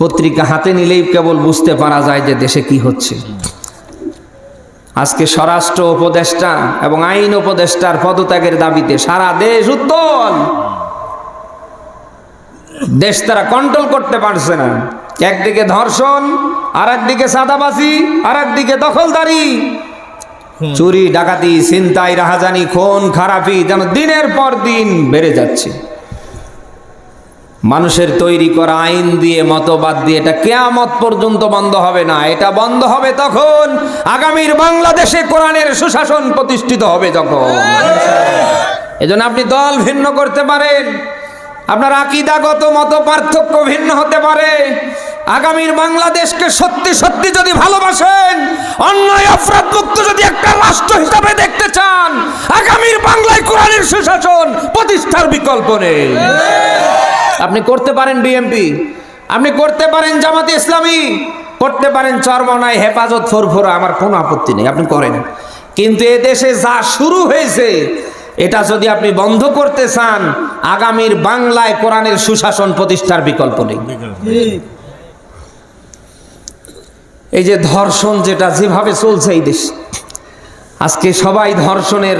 পত্রিকা হাতে নিলেই কেবল বুঝতে পারা যায় যে দেশে কি হচ্ছে। আজকে স্বরাষ্ট্র উপদেষ্টা এবং আইন উপদেষ্টার পদত্যাগের দাবিতে সারা দেশ উত্তল। দেশ তারা কন্ট্রোল করতে পারছে না। একদিকে ধর্ষণ আর একদিকে সাদাবাজি আর একদিকে দখলদারি। চুরি, ডাকাতি, ছিনতাই, রাহাজানি, খুন, খারাপি যেন দিনের পর দিন বেড়ে যাচ্ছে। মানুষের তৈরি করা আইন দিয়ে, মতবাদ দিয়ে এটা কেয়ামত পর্যন্ত বন্ধ হবে না। এটা বন্ধ হবে তখন আগামীর বাংলাদেশে কোরআনের সুশাসন প্রতিষ্ঠিত হবে যখন। এজন্য আপনি দল ভিন্ন করতে পারেন, আপনার আকিদাগত মত পার্থক্য ভিন্ন হতে পারে। আগামীর বাংলাদেশকে সত্যি সত্যি যদি ভালোবাসেন, অন্যায়, অপরাধ মুক্ত যদি একটা রাষ্ট্র হিসাবে দেখতে চান, আগামীর বাংলায় কোরআনের সুশাসন প্রতিষ্ঠার বিকল্প নেই। আপনি করতে পারেন বিএমপি। আপনি করতে পারেন জামাতে ইসলামী। করতে পারেন চরমনায় হেফাজত ফোরফোরা, আমার কোনো আপত্তি নেই, আপনি করেন। কিন্তু এ দেশে যা শুরু হয়েছে, এটা যদি আপনি বন্ধ করতে চান, আগামীর বাংলায় কোরআনের সুশাসন প্রতিষ্ঠার বিকল্প নেই। এই যে ধর্ষণ যেটা যেভাবে চলছে এই দেশ, আজকে সবাই ধর্ষণের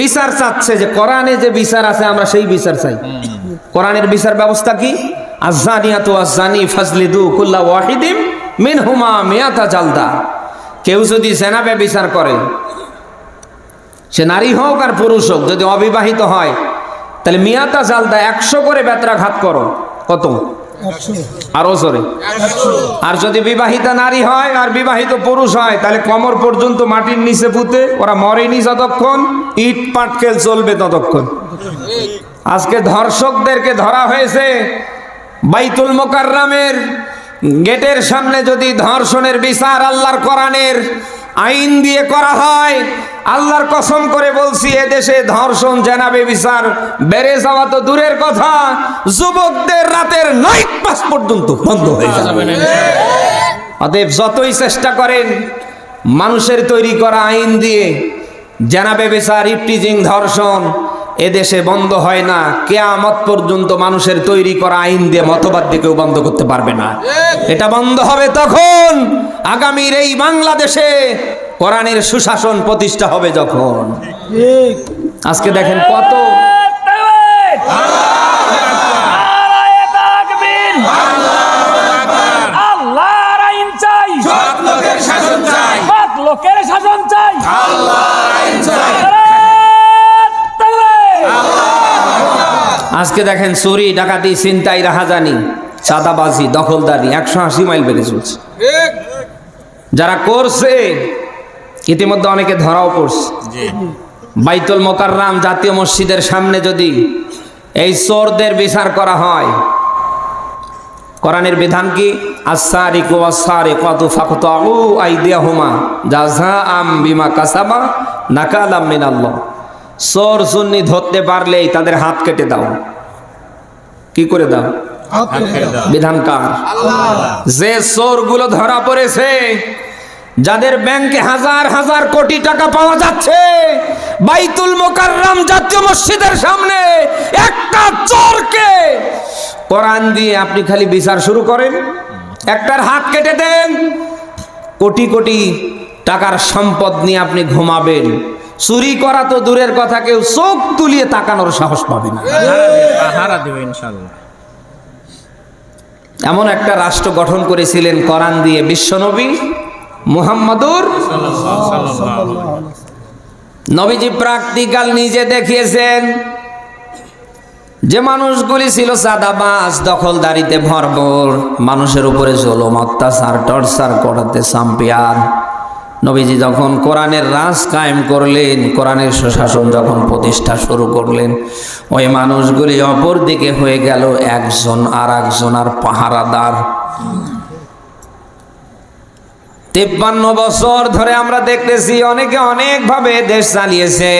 বিচার চাচ্ছে যে কোরআনে যে বিচার আছে, আমরা সেই বিচার চাই। কোরআনের বিচার ব্যবস্থা কি? আজানিয়া তো আজানি ফাজলিদু কুল্লা ওয়াহিদিম মিন হুমা মিয়াতা জালদা। কেউ যদি জেনাবে বিচার করে, সে নারী হোক আর পুরুষ হোক, যদি অবিবাহিত হয়, তাহলে মিয়াতা জালদা একশো করে বেত্রাঘাত করো। কত? আরও জোরে আর যদি বিবাহিতা নারী হয় আর বিবাহিত পুরুষ হয়, তাহলে কমর পর্যন্ত মাটির নিচে পুঁতে ওরা মরেনি যতক্ষণ, ইট পাটকেল চলবে ততক্ষণ। আজকে ধর্ষকদেরকে ধরা হয়েছে। বাইতুল মোকাররামের গেটের সামনে যদি ধর্ষণের বিচার আল্লাহর কোরআনের আইন দিয়ে করা হয়, আল্লাহর কসম করে বলছি, এদেশে ধর্ষণ, জেনাবে বিচার বেড়ে যাওয়া তো দূরের কথা। যুবকদের রাতের নাইট পাস পর্যন্ত বন্ধ হয়ে যাবে। অতএব যতই চেষ্টা করেন, মানুষের তৈরি করা আইন দিয়ে জানাবে বিচার, ইফটিজিং, ধর্ষণ এদেশে বন্ধ হয় না। কেয়ামত পর্যন্ত মানুষের তৈরি করা আইন দিয়ে মতবাদ দিয়ে কেউ বন্ধ করতে পারবে না। এটা বন্ধ হবে তখন। আগামীর এই বাংলাদেশে কোরআনের সুশাসন প্রতিষ্ঠা হবে যখন। আজকে দেখেন কত লোকের শাসন চাই। সৎ লোকের শাসন চাই। আল্লাহর আজকে দেখেন চুরি ডাকাতি ছিনতাই রাহাজানি চাঁদাবাজি দখলদারি একশো আশি মাইল বেড়ে চলছে। যারা করছে ইতিমধ্যে অনেকে ধরাও পড়ছে। বাইতুল মোকাররাম জাতীয় মসজিদের সামনে যদি এই চোরদের বিচার করা হয় কোরআনের বিধান কি? আসারি কো আসারি কত ফাকত আইদিয়া হুমা জাজা আম বিমা কাসাবা নাকালাম মিনাল্লাহ। চোর সুন্নি ধরতে পারলেই তাদের হাত কেটে দাও। কি করে দাও? বিধানকার যে চোরগুলো ধরা পড়েছে যাদের ব্যাংকে হাজার হাজার কোটি টাকা পাওয়া যাচ্ছে বাইতুল মোকাররম জাতীয় মসজিদের সামনে একটা চোরকে কোরআন দিয়ে আপনি খালি বিচার শুরু করেন। একটার হাত কেটে দেন কোটি কোটি টাকার সম্পদ নিয়ে আপনি ঘুমাবেন। চুরি করা তো দূরের কথা কেউ চোখ তুলিয়ে তাকানোর সাহস পাবে না। হারা দেবে ইনশাল্লাহ এমন একটা রাষ্ট্র গঠন করেছিলেন করান দিয়ে বিশ্বনবী মুহাম্মাদুর নবীজি প্রাকটিক্যাল নিজে দেখিয়েছেন। যে মানুষগুলি ছিল সাদাবাস দখলদারিতে ভরপুর মানুষের উপরে জলম অত্যাচার টর্চার করাতে চাম্পিয়ান। নবীজি যখন কোরআনের রাজ কায়েম করলেন, কোরআনের সুশাসন যখন প্রতিষ্ঠা শুরু করলেন, ওই মানুষগুলি অপর দিকে হয়ে গেল একজন আর একজন আর পাহারাদার। তিপ্পান্ন বছর ধরে আমরা দেখতেছি অনেকে অনেকভাবে দেশ চালিয়েছে।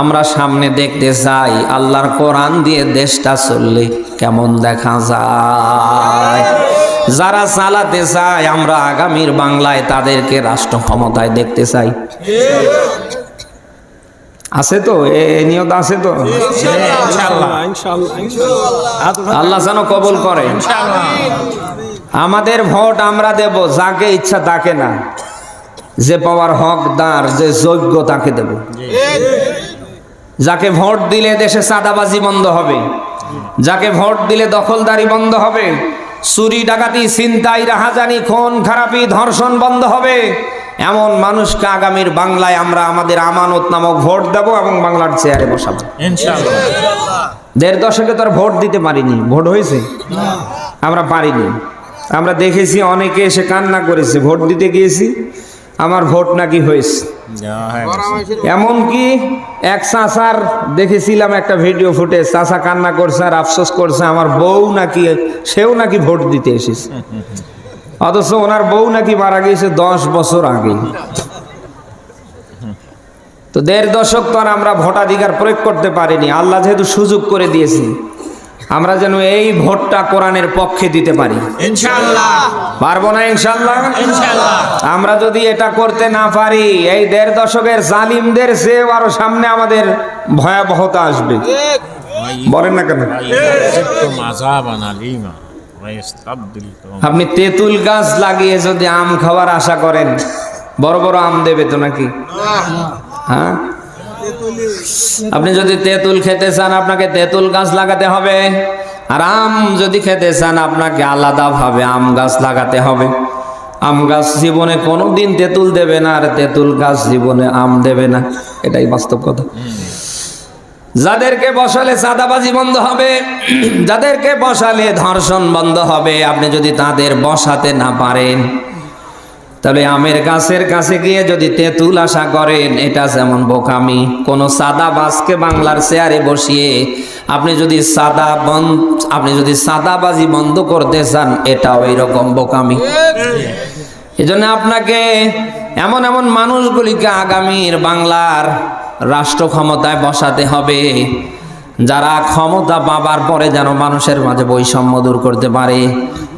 আমরা সামনে দেখতে চাই, আল্লাহর কোরআন দিয়ে দেশটা চললে কেমন দেখা যায়? যারা চালাতে চায় আমরা আগামীর বাংলায় তাদেরকে রাষ্ট্র ক্ষমতায় দেখতে চাই। আছে তো? এ নিয়ত আছে তো? আল্লাহ যেন কবল করে। আমাদের ভোট আমরা দেব যাকে ইচ্ছা তাকে না। যে পাওয়ার হকদার যে যোগ্য তাকে দেব। যাকে ভোট দিলে দেশে সাদাবাজি বন্ধ হবে। যাকে ভোট দিলে দখলদারি বন্ধ হবে। চুরি ডাকাতি ছিনতাই রাহাজানি খুন খারাপি ধর্ষণ বন্ধ হবে। এমন মানুষকে আগামীর বাংলায় আমরা আমাদের আমানত নামক ভোট দেব এবং বাংলার চেয়ারে বসাবো। দেড় দশকে তো আর ভোট দিতে পারিনি। ভোট হয়েছে? আমরা পারিনি। আমরা দেখেছি অনেকে এসে কান্না করেছে। ভোট দিতে গিয়েছি। আমার ভোট নাকি হয়েছে। হয়ে এমনকি এক চাষার দেখেছিলাম একটা ভিডিও ফুটে চাষা কান্না করছে আর আফসোস করছে আমার বউ নাকি সেও নাকি ভোট দিতে এসেছে। অথচ ওনার বউ নাকি মারা গিয়েছে দশ বছর আগে। তো দেড় দশক তো আর আমরা ভোটাধিকার প্রয়োগ করতে পারিনি আল্লাহ যেহেতু সুযোগ করে দিয়েছি। আমরা যেন এই ভোটটা কোরআনের পক্ষে দিতে পারি। পারব না ইনশাল্লাহ আমরা যদি এটা করতে না পারি এই দেড় দশকের জালিমদের চেয়েও আরও সামনে আমাদের ভয়াবহতা আসবে। বলেন না কেন? আপনি তেঁতুল গাছ লাগিয়ে যদি আম খাওয়ার আশা করেন বড় বড় আম দেবে তো নাকি? হ্যাঁ? আপনি যদি তেঁতুল খেতে চান, আপনাকে তেঁতুল গাছ লাগাতে হবে। আর আম যদি খেতে চান, আপনাকে আলাদাভাবে আম গাছ লাগাতে হবে। আম গাছ জীবনে কোনো দিন তেঁতুল দেবে না, আর তেঁতুল গাছ জীবনে আম দেবে না। এটাই বাস্তব কথা। যাদেরকে বসালে চাঁদাবাজি বন্ধ হবে, যাদেরকে বসালে ধর্ষণ বন্ধ হবে, আপনি যদি তাদের বসাতে না পারেন তাহলে আমের গাছের কাছে গিয়ে যদি তেঁতুল আশা করেন, এটা যেমন বোকামি। কোন সাদা বাসকে বাংলার চেয়ারে বসিয়ে আপনি যদি সাদা বন্ধ আপনি যদি সাদাবাজি বন্ধ করতে চান, এটাও এরকম বোকামি। এজন্য আপনাকে এমন এমন মানুষগুলিকে আগামীর বাংলার রাষ্ট্র ক্ষমতায় বসাতে হবে। যারা ক্ষমতা পাবার পরে যেন মানুষের মাঝে বৈষম্য দূর করতে পারে,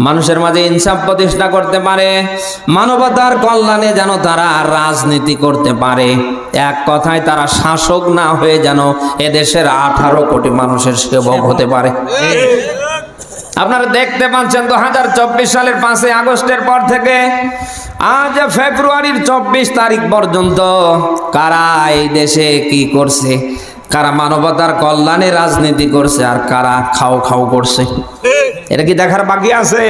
মানুষের মাঝে ইনসাফ প্রতিষ্ঠা করতে পারে, মানবতার কল্যাণে যেন তারা রাজনীতি করতে পারে। এক কথায় তারা শাসক না হয়ে যেন এদেশের আঠারো কোটি মানুষের সেবক হতে পারে। আপনারা দেখতে পাচ্ছেন দু হাজার চব্বিশ সালের পাঁচই আগস্টের পর থেকে, আজ ফেব্রুয়ারির চব্বিশ তারিখ পর্যন্ত কারা এই দেশে কি করছে? কারা মানবতার কল্যাণে রাজনীতি করছে আর কারা খাও খাও করছে? এটা কি দেখার বাকি আছে?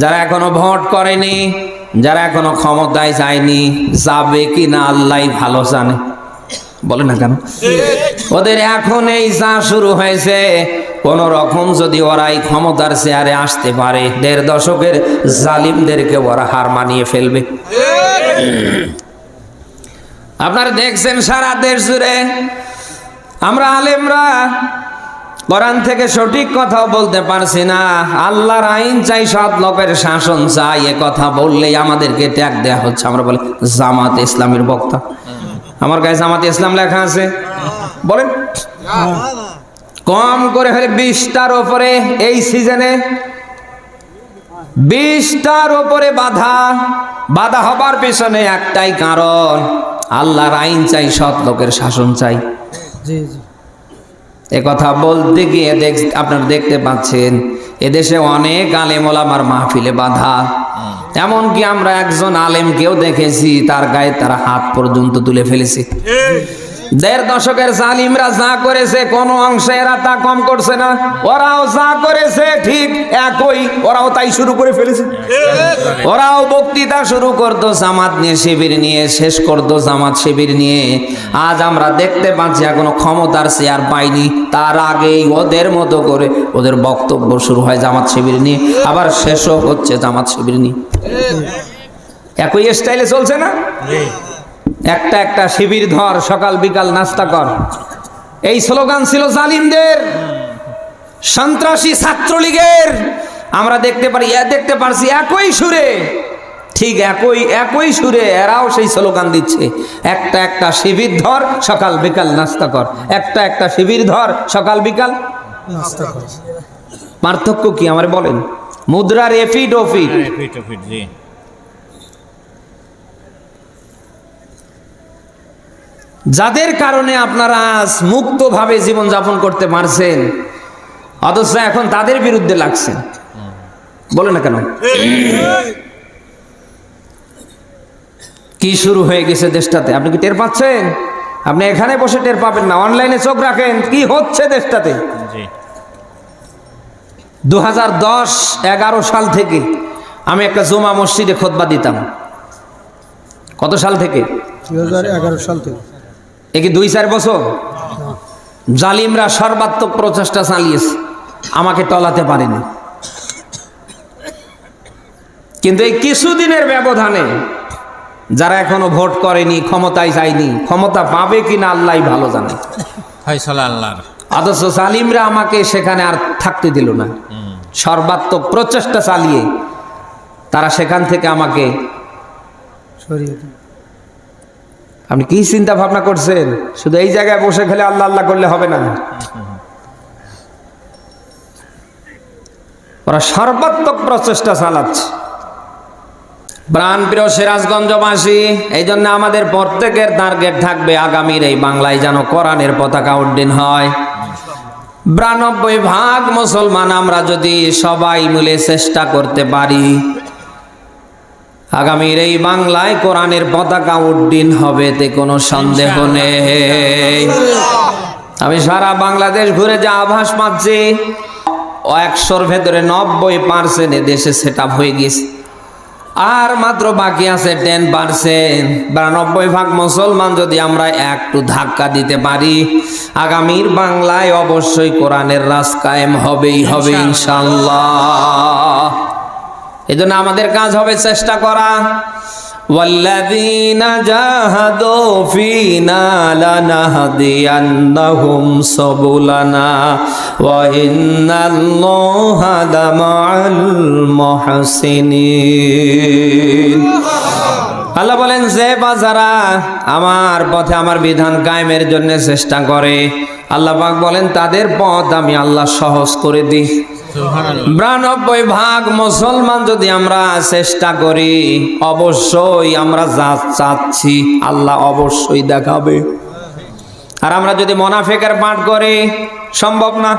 যারা এখনও ভোট করেনি, যারা এখনও ক্ষমতায় যায়নি, যাবে কি না আল্লাহ ভালো জানে। বলে না কেন? ওদের এখন এই যা শুরু হয়েছে, কোন রকম যদি ওরা এই ক্ষমতার চেয়ারে আসতে পারে, দেড় দশকের জালিমদেরকে ওরা হার মানিয়ে ফেলবে। আপনারা দেখছেন সারা দেশ জুড়ে আমরা আলেমরা কোরআন থেকে সঠিক কথা বলতে পারছি না। আল্লাহর আইন চাই, সৎ লোকের শাসন চাই, এ কথা বললেই আমাদেরকে ট্যাগ দেয়া হচ্ছে। আমরা বলি, জামাত ইসলামের বক্তা। আমার গায়ে জামাত ইসলাম লেখা আছে? বলেন। কম করে হলে বিশটার ওপরে এই সিজনে বিশটার ওপরে বাধা বাধা হবার পেছনে একটাই কারণ, আল্লাহর আইন চাই, সৎ লোকের শাসন চাই। এ কথা বলতে গিয়ে দেখ আপনারা দেখতে পাচ্ছেন এদেশে অনেক আলেম ওলামার মাহফিলে বাধা। এমনকি আমরা একজন আলেমকেও দেখেছি তার গায়ে তারা হাত পর্যন্ত তুলে ফেলেছে। দেড় দশকের জালিমরা যা করেছে, কোন অংশে এরা তা কম করছে না। ওরাও যা করেছে ঠিক একই। ওরাও তাই শুরু করে ফেলেছে। ওরাও বক্তৃতা শুরু করতো, জামাত নিয়ে শিবির নিয়ে, শেষ করতো জামাত শিবির নিয়ে। আজ আমরা দেখতে পাচ্ছি, এখনও ক্ষমতার চেয়ার পাইনি। তার আগেই ওদের মতো করে ওদের বক্তব্য শুরু হয় জামাত শিবির নিয়ে। আবার শেষও হচ্ছে জামাত শিবির নিয়ে। একই স্টাইলে চলছে না? একটা একটা শিবির ধর, সকাল বিকাল নাস্তা কর। এই স্লোগান ছিল জালিমদের, সন্ত্রাসী ছাত্রলীগের। আমরা দেখতে পারি দেখতে পারছি একই সুরে। ঠিক একই একই সুরে এরাও সেই স্লোগান দিচ্ছে। একটা একটা শিবির ধর, সকাল বিকাল নাস্তা কর। একটা একটা শিবির ধর, সকাল বিকাল পার্থক্য কি আমার বলেন? মুদ্রার এফিট ওফিট ফিট ফিট জি যাদের কারণে আপনারা আজ মুক্তভাবে জীবনযাপন করতে পারছেন অথচ এখন তাদের বিরুদ্ধে লাগছেন। বলে না কেন? কি শুরু হয়ে গেছে দেশটাতে? আপনি কি টের পাচ্ছেন? আপনি এখানে বসে টের পাবেন না অনলাইনে চোখ রাখেন কি হচ্ছে দেশটাতে? জি। দু হাজার দশ এগারো সাল থেকে আমি একটা জুমা মসজিদে খোদবা দিতাম। কত সাল থেকে? দুই হাজার এগারো সাল থেকে। এ কি দুই চার বছর? জালিমরা সর্বাত্মক প্রচেষ্টা চালিয়েছে। আমাকে টলাতে পারেনি। কিন্তু এই কিছুদিনের ব্যবধানে যারা এখনও ভোট করেনি ক্ষমতায় যায়নি ক্ষমতা পাবে কিনা আল্লাহ ভালো জানে। ফয়সালা আল্লাহর। অথচ জালিমরা আমাকে সেখানে আর থাকতে দিল না। সর্বাত্মক প্রচেষ্টা চালিয়ে তারা সেখান থেকে আমাকে। আপনি কি চিন্তা ভাবনা করছেন? শুধু এই জায়গায় বসে খেলে আল্লাহ আল্লাহ করলে হবে না। ওরা সর্বাত্মক প্রচেষ্টা চালাচ্ছে। প্রাণপ্রিয় সিরাজগঞ্জবাসী, এই জন্য আমাদের প্রত্যেকের টার্গেট থাকবে আগামীর এই বাংলায় যেন কোরআনের পতাকা উড্ডীন হয়। বিরানব্বই ভাগ মুসলমান আমরা যদি সবাই মিলে চেষ্টা করতে পারি আগামীর এই বাংলায় কোরআনের পতাকা উড্ডীন হবে তে কোনো সন্দেহ নেই। আমি সারা বাংলাদেশ ঘুরে যা আভাস পাচ্ছি ও একশোর ভেতরে নব্বই পার্সেন্ট দেশে সেট হয়ে গেছে। আর মাত্র বাকি আছে টেন পার্সেন্ট বিরানব্বই ভাগ মুসলমান যদি আমরা একটু ধাক্কা দিতে পারি আগামীর বাংলায় অবশ্যই কোরআনের রাজ কায়েম হবেই হবে ইনশাল্লাহ এই জন্য আমাদের কাজ হবে চেষ্টা করা والذين جاهدوا فينا لنهدينهم سبلنا وإن الله لمع المحسنين আল্লাহ বলেন যে বা যারা আমার পথে আমার বিধান কায়েমের জন্য চেষ্টা করে আল্লাহ পাক বলেন তাদের পথ আমি আল্লাহ সহজ করে দিই সুবহানাল্লাহ বিরানব্বই ভাগ মুসলমান যদি আমরা চেষ্টা করি, অবশ্যই আমরা যা চাচ্ছি আল্লাহ অবশ্যই দেখাবে। আর আমরা যদি মোনাফেকের পাঠ করি, সম্ভব না।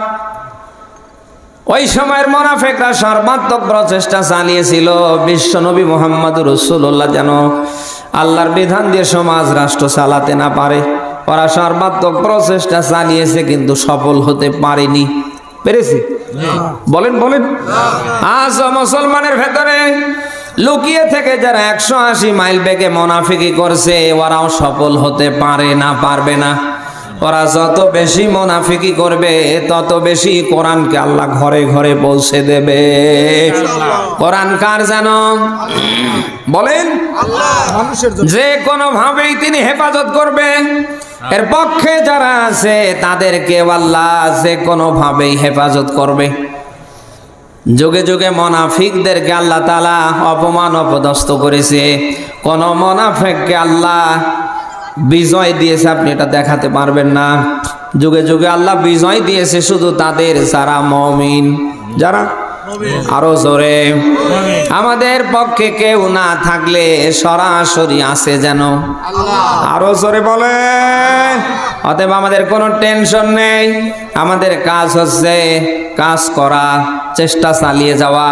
ওই সময়ের মোনাফেকরা সর্বাত্মক প্রচেষ্টা চালিয়েছিল, বিশ্বনবী মোহাম্মদ রসুল্লাহ যেন আল্লাহর বিধান দিয়ে সমাজ, রাষ্ট্র চালাতে না পারে। ওরা সর্বাত্মক প্রচেষ্টা চালিয়েছে, কিন্তু সফল হতে পারেনি। পেরেছি? বলেন বলেন। আজ মুসলমানের ভেতরে লুকিয়ে থেকে যারা একশো আশি মাইল বেগে মোনাফিকি করছে ওরাও সফল হতে পারে না পারবে না। ওরা যত বেশি মোনাফিকি করবে তত বেশি কোরআনকে আল্লাহ ঘরে ঘরে পৌঁছে দেবে। কোরআন কার যেন? বলেন। যে কোনো ভাবেই তিনি হেফাজত করবে এর পক্ষে যারা আছে, তাদেরকে আল্লাহ যে কোনো ভাবেই হেফাজত করবে। যুগে যুগে মনাফিকদেরকে আল্লাহ তালা অপমান, অপদস্থ করেছে। কোন মনাফেককে আল্লাহ বিজয় দিয়েছে, আপনি এটা দেখাতে পারবেন না। যুগে যুগে আল্লাহ বিজয় দিয়েছে শুধু তাদের, যারা মমিন, যারা আরও জোরে। আমাদের পক্ষে কেউ না থাকলে সরাসরি আছে যেন। আরও জোরে বলে অতএব আমাদের কোনো টেনশন নেই। আমাদের কাজ হচ্ছে কাজ করা, চেষ্টা চালিয়ে যাওয়া।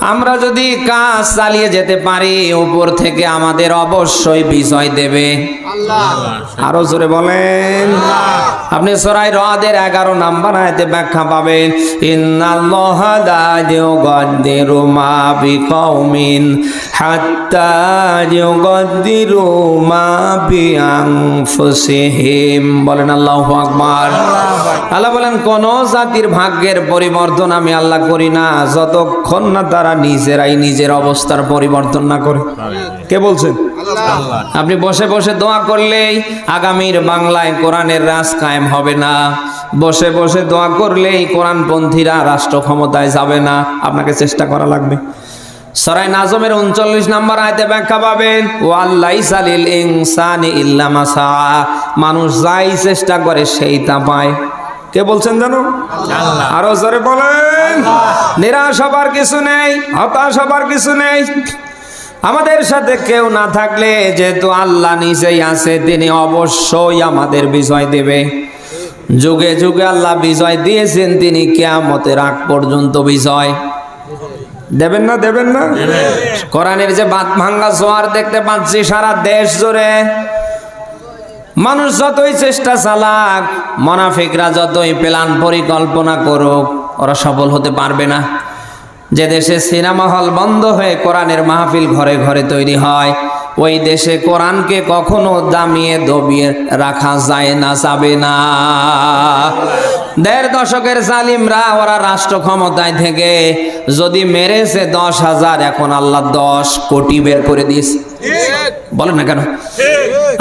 আমরা যদি কাজ চালিয়ে যেতে পারি উপর থেকে আমাদের অবশ্যই বিজয় দেবে। আরও জোরে বলেন। আপনি সরাই রাদের এগারো নাম্বার আয়তে ব্যাখ্যা পাবেন বলেন আল্লাহু আকবার। আল্লাহ বলেন কোন জাতির ভাগ্যের পরিবর্তন আমি আল্লাহ করি না। যতক্ষণ না তারা নিজেরাই নিজের অবস্থার পরিবর্তন না করে। কে বলছেন? আপনি বসে বসে দোয়া করলেই আগামীর বাংলায় কোরআনের রাজ কায়েম হবে না। বসে বসে দোয়া করলেই কোরআনপন্থীরা রাষ্ট্র ক্ষমতায় যাবে না। আপনাকে চেষ্টা করা লাগবে। সরাই নাজমের উনচল্লিশ নাম্বার আয়তে ব্যাখ্যা পাবেন ও আল্লাহ সালিল ইনসানি ইল্লা মাসা মানুষ যাই চেষ্টা করে সেই তা পায়। কে বলছেন জানো? আরও জোরে বলেন। নিরাশ হবার কিছু নেই হতাশ হবার কিছু নেই। আমাদের সাথে কেউ না থাকলে যেহেতু আল্লাহ নিজেই আছে তিনি অবশ্যই আমাদের বিজয় দেবে। যুগে যুগে আল্লাহ বিজয় দিয়েছেন তিনি কেয়ামতের আগ পর্যন্ত বিজয়। দেবেন না দেবেন না? কোরআনের যে বাদ ভাঙ্গা জোয়ার দেখতে পাচ্ছি সারা দেশ জুড়ে। মানুষ যতই চেষ্টা চালাক, মনাফিকরা যতই প্ল্যান পরিকল্পনা করুক, ওরা সফল হতে পারবে না। যে দেশে সিনেমা হল বন্ধ হয়ে কোরআনের মাহফিল ঘরে ঘরে তৈরি হয়, ওই দেশে কোরআনকে কখনো দামিয়ে দবিয়ে রাখা যায় না, যাবে না। দেড় দশকের জালিমরা, ওরা রাষ্ট্র ক্ষমতায় থেকে যদি মেরেছে দশ হাজার, এখন আল্লাহ দশ কোটি বের করে দিয়েছে। বলেন না কেন?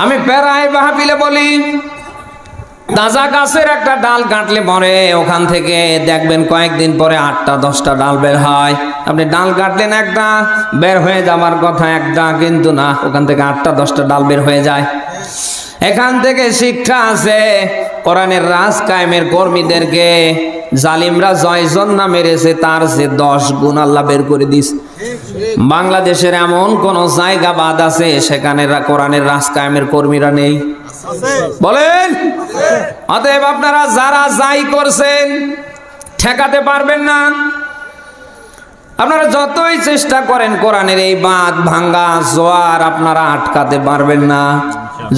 আমি প্যারায় মাহফিলে বলি, তাজা গাছের একটা ডাল কাটলে পরে ওখান থেকে দেখবেন কয়েকদিন পরে আটটা, দশটা ডাল বের হয়। আপনি ডাল কাটলেন একটা, বের হয়ে যাবার কথা একটা, কিন্তু না, ওখান থেকে আটটা, দশটা ডাল বের হয়ে যায়। এখান থেকে শিক্ষা আছে, কোরআনের রাজ কায়েমের কর্মীদেরকে জালিমরা জয়জন না মেরেছে, তার যে দশ গুণ আল্লাহ বের করে দিস। বাংলাদেশের এমন কোন জায়গা বাদ আছে, সেখানে কোরআনের রাজ কায়েমের কর্মীরা নেই। বলেন? অতএব আপনারা যারা যাই করছেন, ঠেকাতে পারবেন না। আপনারা যতই চেষ্টা করেন, কোরআনের এই বাঁধ ভাঙ্গা, জোয়ার আপনারা আটকাতে পারবেন না।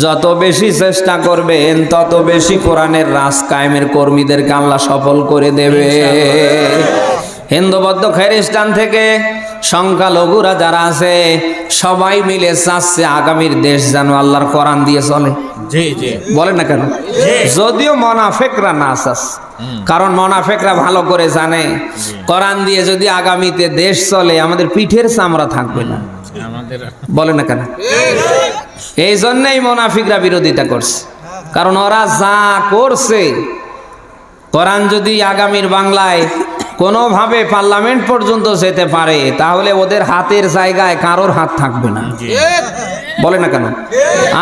যত বেশি চেষ্টা করবেন তত বেশি কোরআনের রাস কায়েমের কর্মীদেরকে আল্লাহ সফল করে দেবে। হিন্দু বৌদ্ধ খ্রিস্টান থেকে সংখ্যালঘুরা যারা আছে সবাই মিলে চাচ্ছে আগামীর দেশ যেন আল্লাহর কোরআন দিয়ে চলে। বলেন না কেন? যদিও মনাফেকরা না চাস কারণ মনাফেকরা ভালো করে জানে। কোরআন দিয়ে যদি আগামীতে দেশ চলে আমাদের পিঠের চামড়া থাকবে না। বলেন না কেন? এই জন্যই মোনাফিকরা বিরোধিতা করছে। কারণ ওরা যা করছে কোরআন যদি আগামীর বাংলায় কোনোভাবে পার্লামেন্ট পর্যন্ত যেতে পারে তাহলে ওদের হাতের জায়গায় কারোর হাত থাকবে না। বলে না কেন?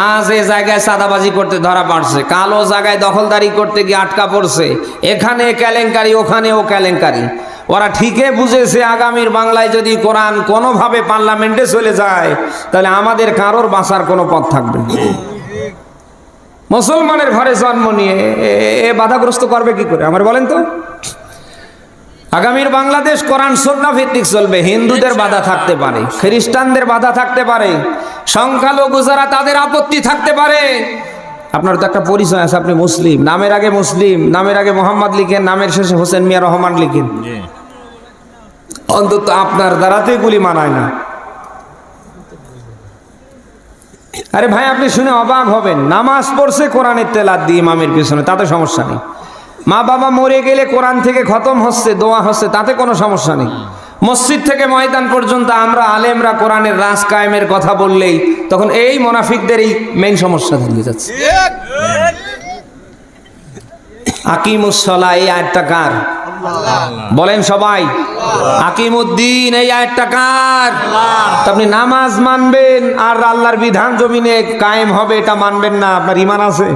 আজ এই জায়গায় সাদাবাজি করতে ধরা পড়ছে কালো জায়গায় দখলদারি করতে গিয়ে আটকা পড়ছে এখানে কেলেঙ্কারি ওখানেও কেলেঙ্কারি। ওরা ঠিকই বুঝেছে আগামীর বাংলায় যদি কোরআন কোনোভাবে পার্লামেন্টে চলে যায়, তাহলে আমাদের কারোর বাঁচার কোনো পথ থাকবে। মুসলমানের ঘরে জন্ম নিয়ে এ বাধাগ্রস্ত করবে কি করে আমার বলেন তো আগামীর বাংলাদেশ কোরআন সন্না ভিত্তিক চলবে, হিন্দুদের বাধা থাকতে পারে, খ্রিস্টানদের বাধা থাকতে পারে, সংখ্যালঘু যারা তাদের আপত্তি থাকতে পারে আপনার তো একটা পরিচয় আছে আপনি মুসলিম। নামের আগে মুসলিম নামের আগে মোহাম্মদ লিখেন নামের শেষে হোসেন মিয়া রহমান লিখেন। অন্তত আপনার দ্বারাতে গুলি মানায় না। আরে ভাই আপনি শুনে অবাক হবেন। নামাজ পড়ছে কোরআনের তেলার দিয়ে ইমামের পিছনে তাতে সমস্যা নেই। মা বাবা মরে গেলে কোরআন থেকে খতম হচ্ছে দোয়া হচ্ছে তাতে কোনো সমস্যা নেই। মসজিদ থেকে ময়দান পর্যন্ত আমরা আলেমরা কোরআনের রাজ কায়েমের কথা বললেই তখন এই মোনাফিকদের এই মেইন সমস্যা দাঁড়িয়ে যাচ্ছে। আকিমুসলা এই আয়টা কার? বলেন সবাই, আকিমুদ্দিন, এই আয়টা কার? আপনি নামাজ মানবেন আর আল্লাহর বিধান জমিনে কায়েম হবে, এটা মানবেন না, আপনার ইমান আছে?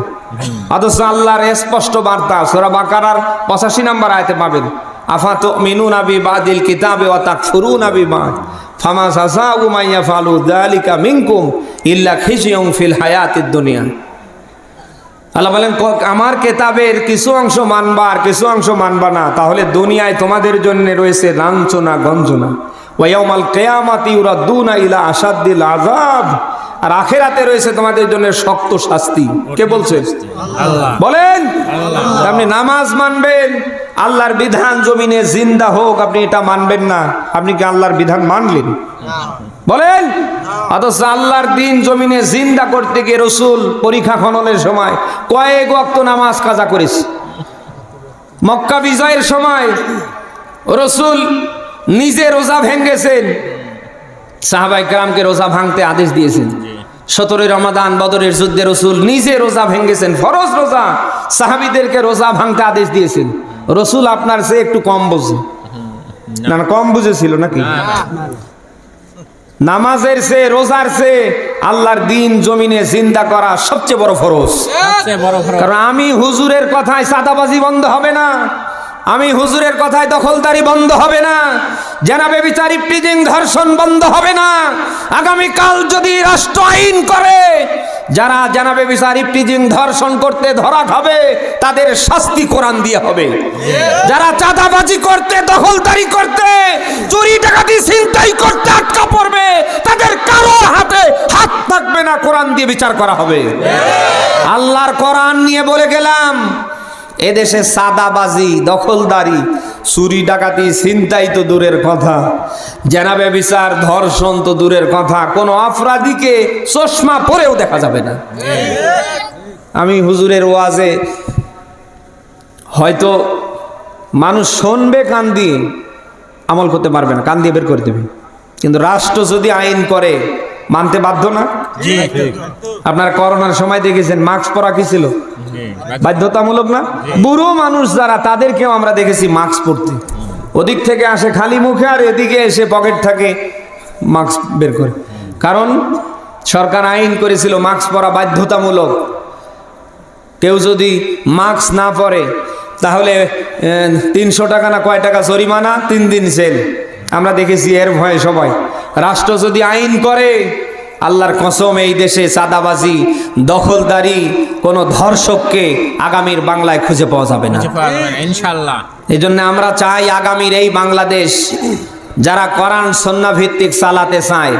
অথচ আল্লাহর স্পষ্ট বার্তা, সোরা বাকারার পঁচাশি নাম্বার আয়তে পাবেন। আফাত মিনু নাবি বাদিল কিতাবে ও তাক ফুরু নাবি বাদ ফামা সাসা উমাইয়া ফালু দালিকা মিনকুম ইল্লা খিজিয়ং ফিল হায়াতিদ দুনিয়া। আল্লাহ বলেন আমার কেতাবের কিছু অংশ মানবা আর কিছু অংশ মানবা না। তাহলে দুনিয়ায় তোমাদের জন্য রয়েছে লাঞ্ছনা গঞ্জনা। ওয়াইয়াউমাল কেয়ামাতি উরাদ্দুনা ইলা আসাদ্দিল আযাব। আর আখেরাতে রয়েছে তোমাদের জন্য শক্ত শাস্তি। কে বলছে? বলেন। আপনি নামাজ মানবেন। আল্লাহর বিধান জমিনে জিন্দা হোক, আপনি এটা মানবেন না। আপনি কি আল্লাহর বিধান মানলেন? বলেন, অথচ আল্লাহর দিন জমিনে জিন্দা করতে গিয়ে রসুল পরীক্ষা খননের সময় কয়েক ওয়াক্ত নামাজ কাজা করেছে। মক্কা বিজয়ের সময় রসুল নিজে রোজা ভেঙ্গেছেন সাহাবাই কালামকে রোজা ভাঙতে আদেশ দিয়েছেন। সতেরোই রমাদান বদরের যুদ্ধে রসুল নিজে রোজা ভেঙ্গেছেন ফরজ রোজা। সাহাবিদেরকে রোজা ভাঙতে আদেশ দিয়েছেন। রসুল আপনার সে একটু কম বোঝে। না না কম বুঝেছিল নাকি? নামাজের সে রোজার সে আল্লাহর দিন জমিনে জিন্দা করা সবচেয়ে বড় ফরজ। কারণ আমি হুজুরের কথায় সাদাবাজি বন্ধ হবে না। আমি হুজুরের কথায় দখলদারি বন্ধ হবে না। জেনাবে বিচার ইফটিজিং ধর্ষণ বন্ধ হবে না। আগামী কাল যদি রাষ্ট্র আইন করে যারা জানাবে বিচার ইপ্রিজিং ধর্ষণ করতে ধরা খাবে তাদের শাস্তি কোরআন দিয়ে হবে। যারা চাঁদাবাজি করতে, দখলদারি করতে, চুরি ডাকাতি, ছিনতাই করতে আটকা পড়বে, তাদের কারও হাতে হাত থাকবে না, কোরআন দিয়ে বিচার করা হবে। আল্লাহর কোরআন নিয়ে বলে গেলাম এদেশে সাদাবাজি দখলদারি চুরি ডাকাতি ছিনতাই তো দূরের কথা। জেনাবে বিচার ধর্ষণ তো দূরের কথা। কোনো অপরাধীকে চশমা পরেও দেখা যাবে না। আমি হুজুরের ওয়াজে হয়তো মানুষ শুনবে কান দিয়ে আমল করতে পারবে না। কান দিয়ে বের করে দেবে। কিন্তু রাষ্ট্র যদি আইন করে মানতে বাধ্য না? আপনার করোনার সময় দেখেছেন মাস্ক পরা কি ছিল? বাধ্যতামূলক না? বুড়ো মানুষ যারা তাদেরকেও আমরা দেখেছি মাস্ক পরতে। ওদিক থেকে আসে খালি মুখে আর এদিকে এসে পকেট থাকে মাস্ক বের করে। কারণ সরকার আইন করেছিল মাস্ক পরা বাধ্যতামূলক। কেউ যদি মাস্ক না পরে তাহলে তিনশো টাকা না কয় টাকা জরিমানা? তিন দিন সেল আমরা দেখেছি এর ভয়ে সবাই। রাষ্ট্র যদি আইন করে আল্লাহর কসম এই দেশে চাঁদাবাজি দখলদারি কোনো ধর্ষককে আগামীর বাংলায় খুঁজে পাওয়া যাবে না। ইনশাল্লাহ এই জন্য আমরা চাই আগামীর এই বাংলাদেশ যারা কোরআন সন্না ভিত্তিক চালাতে চায়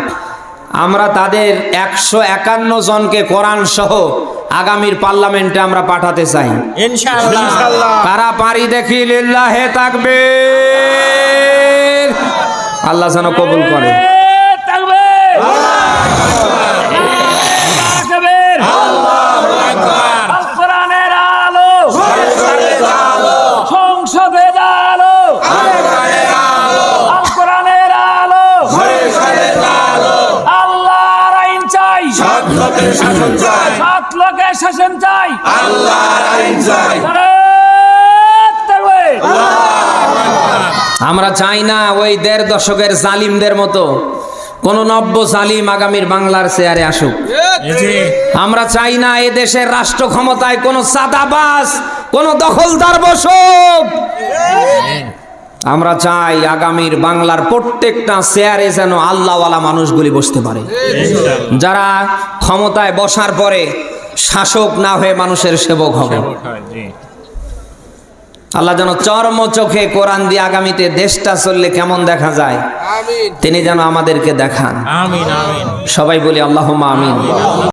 আমরা তাদের একশো একান্ন জনকে কোরআন সহ আগামীর পার্লামেন্টে আমরা পাঠাতে চাই। ইনশাল্লাহ কারা পারি দেখি লিল্লাহে থাকবে আল্লাহ যেন কবুল করে। লোকের শাসন চাই। সাত লোকের শাসন চাই। আল্লাহর আইন চাই। আমরা চাই না ওই দেড় দশকের জালিমদের মতো কোন নব্য জালিম আগামীর বাংলার চেয়ারে আসুক। আমরা চাই না এ দেশের রাষ্ট্র ক্ষমতায় কোন সাদাবাস কোন দখলদার বসুক। আমরা চাই আগামীর বাংলার প্রত্যেকটা চেয়ারে যেন আল্লাহওয়ালা মানুষগুলি বসতে পারে। যারা ক্ষমতায় বসার পরে শাসক না হয়ে মানুষের সেবক হবে। আল্লাহ যেন চর্ম চোখে কোরআন দিয়ে আগামীতে দেশটা চললে কেমন দেখা যায় তিনি যেন আমাদেরকে দেখান। আমিন আমিন। সবাই বলি আল্লাহ আমিন।